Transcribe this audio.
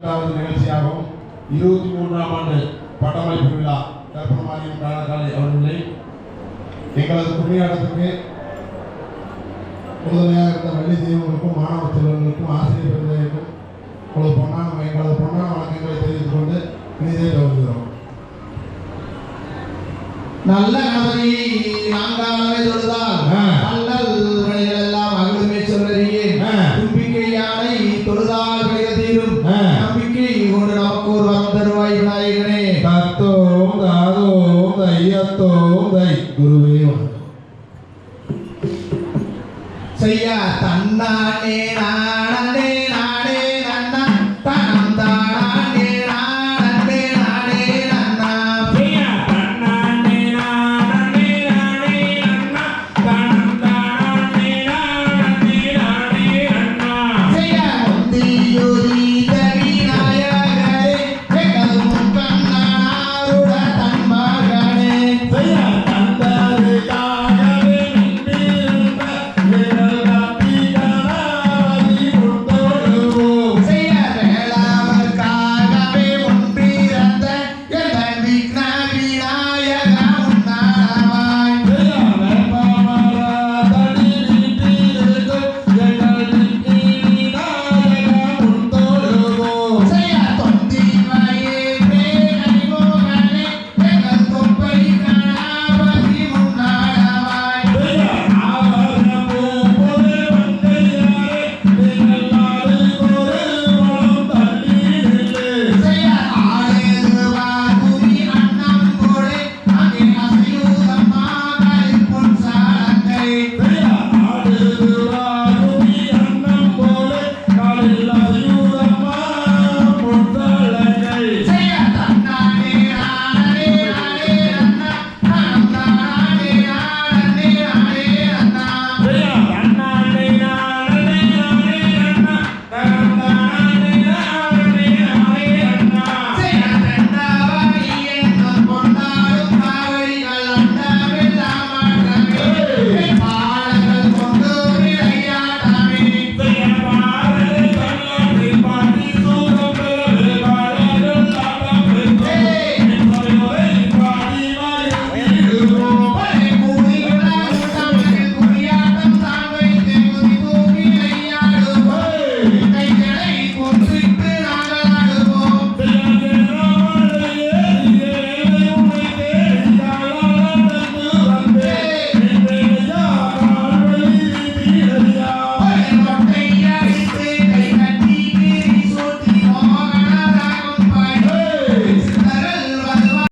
இரண்டாவது நிகழ்ச்சியாகவும் இருபத்தி மூன்றாம் ஆண்டு பட்டமளிப்பு விழா. கற்பனமாரியம் காலக்காலை அவர்களை எங்களது புண்ணியாடத்துக்கு உறுதுணையாக இருந்த வள்ளி தெய்வங்களுக்கும் மாணவ செல்வங்களுக்கும் ஆசிரியர் பெருந்தைக்கும் உங்களது பொன்னான எங்களது பொன்னான வணக்கங்களை தெரிவித்துக் கொண்டு இனிதே கவனிக்கிறோம் நல்ல கணவனை நான்காலமே தொழுதா செய்ய தன்னானே நானே